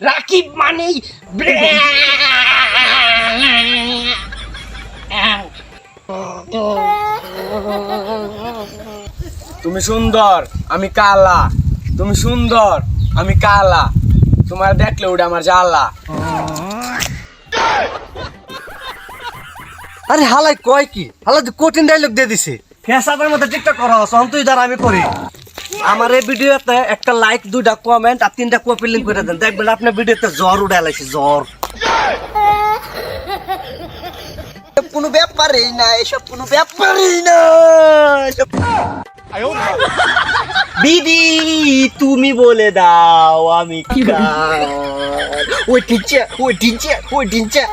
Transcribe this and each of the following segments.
রাকিব মানেই তুমি সুন্দর আমি কালা। তুমি সুন্দর আমি কালা। তোমার দেখলে ওটা আমার জ্বালা। আরে হালাই কয় কি? হালাই তো কঠিন ডায়লগ দিয়ে দিছে। ফেসাদের মধ্যে টিকটক করা হচ্ছে তুই দ্বারা আমি করি। আমার এই ভিডিওতে একটা লাইক দুইটা কমেন্ট আর তিনটা কপি লিঙ্ক করে দেন। দেখবেন আপনার ভিডিওতে জ্বর উঠে লাইছে জ্বর। কোনো ব্যাপারই না এসব কোনো ব্যাপারই না দিদি তুমি বলে দাও আমি? ওই টিচার ওই টিচার ওই টিচার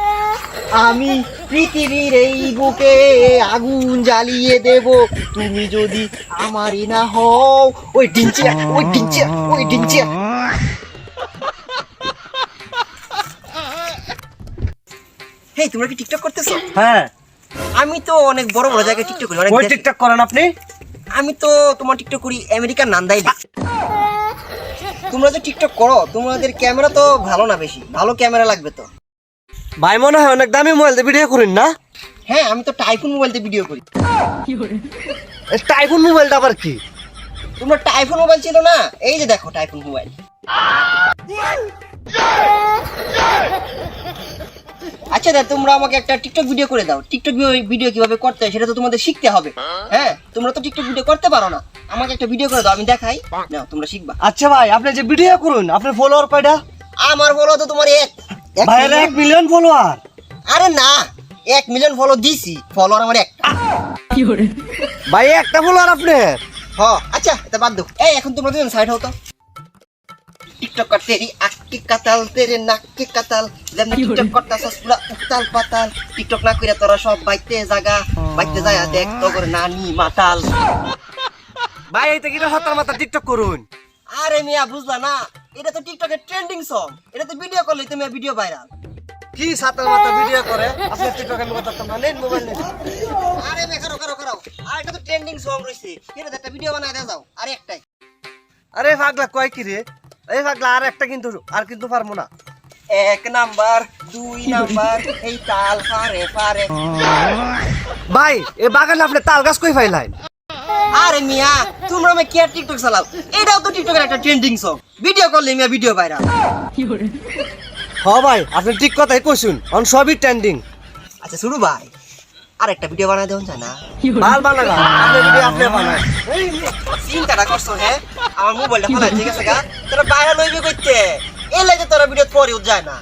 আমি পৃথিবীর এই বুকে আগুন জ্বালিয়ে দেব। তুমি যদি আমারই না হও ওই টিচার ওই টিচার ওই টিচার হেই তোমরা কি টিকটক করতেছো? হ্যাঁ। আমি তো অনেক বড় বড় জায়গায় টিকটক করি অনেক। টিকটক করেন আপনি? আমি তো তোমার টিকটক করি আমেরিকার নান্দাই তোমরা যে টিকটক করো তোমাদের ক্যামেরা তো ভালো না বেশি ভালো ক্যামেরা লাগবে তো। ভাই মনে হয় অনেক দামি মোবাইল দিয়ে ভিডিও করেন না? হ্যাঁ আমি তো টাইফুন মোবাইল দিয়ে ভিডিও করি। টাইফোন মোবাইলটা আবার কি? তোমরা টাইফুন মোবাইল ছিল না? এই যে দেখো টাইফুন মোবাইল আচ্ছা দাদা তোমরা আমাকে একটা টিকটক ভিডিও করে দাও। টিকটক ভিডিও কীভাবে করতে হয় সেটা তো তোমাদের শিখতে হবে। হ্যাঁ তোমরা তো টিকটক ভিডিও করতে পারো না। আমাকে একটা ভিডিও করে দাও আমি দেখাই। নাও তোমরা শিখবা। আচ্ছা ভাই আপনি যে ভিডিও করুন আপনার ফলোয়ার কয়টা? আমার বলো তো তোমার এক। ভাইয়ের million- এক মিলিয়ন ফলোয়ার আরে না এক মিলিয়ন ফলো দিছি ফলোয়ার আমার একটা ভাই একটা ফলোয়ার আপনার? হ আচ্ছা এটা বাদ দাও। এই এখন তোমরা দুজন সাইড হও তো। টিকটক তেরি আক্কে কাতাল তেরে নাক্কে কাতাল যেমন টিকটক করতাছস পুরা উতাল পাতাল। টিকটক না কইরা তোরা সব বাইতে জাগা বাইতে যায় দেখ তোর নানি মাতাল। ভাই এইটা কিনা হাতার মাথা টিকটক করুন। আরে মিয়া বুঝলা না। এটা তো টিকটকের ট্রেন্ডিং সং এটা তো ভিডিও করলে তুমি ভিডিও ভাইরাল কি সাতার মাথা ভিডিও করে? আপনি টিকটকের মুখে তো না নেন মোবাইল নেন আরে খারো খারো খারো আর এটা তো ট্রেন্ডিং সং রইছে এটা একটা ভিডিও বানায় দাও যাও। আর একটাই। আরে পাগলা কয় কি রে? এই পাগলা আর একটা কিন্তু আর কিন্তু পারব না। এক নাম্বার দুই নাম্বার এই তাল ফারে ফারে ভাই এ বাগানে আপনি তাল গাছ কই ফাইলাই আরে মিয়া তোমরা মে কেয়ার টিকটক চালাও? এটাও তো টিকটকের একটা ট্রেন্ডিং সং ভিডিও করলে মিয়া ভিডিও ভাইরাল হ ভাই আপনি ঠিক কথাই কইছুন অন সবই ট্রেন্ডিং আচ্ছা শুরু ভাই। আর একটা ভিডিও বানাই দেন জানা? ভালো বানাগা আপনি ভিডিও আপনি বানান। চিন্তাটা করছ হ্যাঁ? আমার মোবাইলটা ফেলাই ঠিক আছে গা। তোরা ভাইরাল হইবে কইতে? এই লাগে তোরা ভিডিও পরেও যায় না।